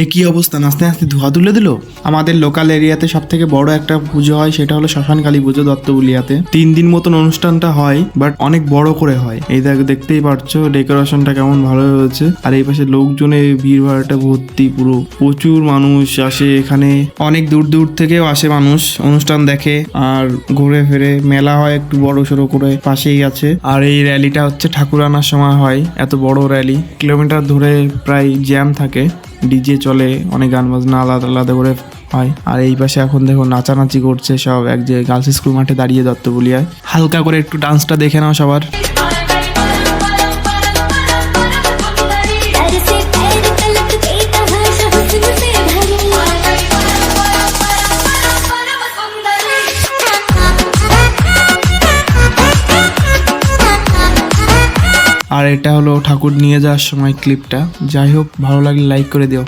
এই কি অবস্থা? নাচতে নাচতে ধোয়া তুলে দিল? আমাদের লোকাল এরিয়াতে সব থেকে বড় একটা পুজো হয়, সেটা হলো শ্মশান কালী পুজো দত্তবুলিয়াতে। তিন দিন মতন অনুষ্ঠানটা হয় বাট অনেক বড় করে হয়। এই দেখ, দেখতেই পারছ ডেকোরেশনটা কেমন ভালো হয়েছে। আর এই পাশে লোকজনে ভিড় ভাড়াটা ভর্তি পুরো। প্রচুর মানুষ আসে এখানে। অনেক দূর দূর থেকেও আসে মানুষ, অনুষ্ঠান দেখে। আর ঘুরে ফিরে মেলা হয় একটু বড় সড়ো করে, পাশেই আছে। আর এই র্যালিটা হচ্ছে ঠাকুর আনার সময় হয়, এত বড় র্যালি কিলোমিটার ধরে প্রায় জ্যাম থাকে। ডিজে চলে, অনেক গান বাজনা আলাদা আলাদা করে হয়। আর এই পাশে এখন দেখো নাচানাচি করছে সব, এক যে গার্লস স্কুল মাঠে দাঁড়িয়ে দত্ত বলিয়ায় হালকা করে একটু ডান্সটা দেখে নাও সবার। আর এটা হলো ঠাকুর নিয়ে যাওয়ার সময় ক্লিপটা যাই হোক, ভালো লাগলে লাইক করে দিও।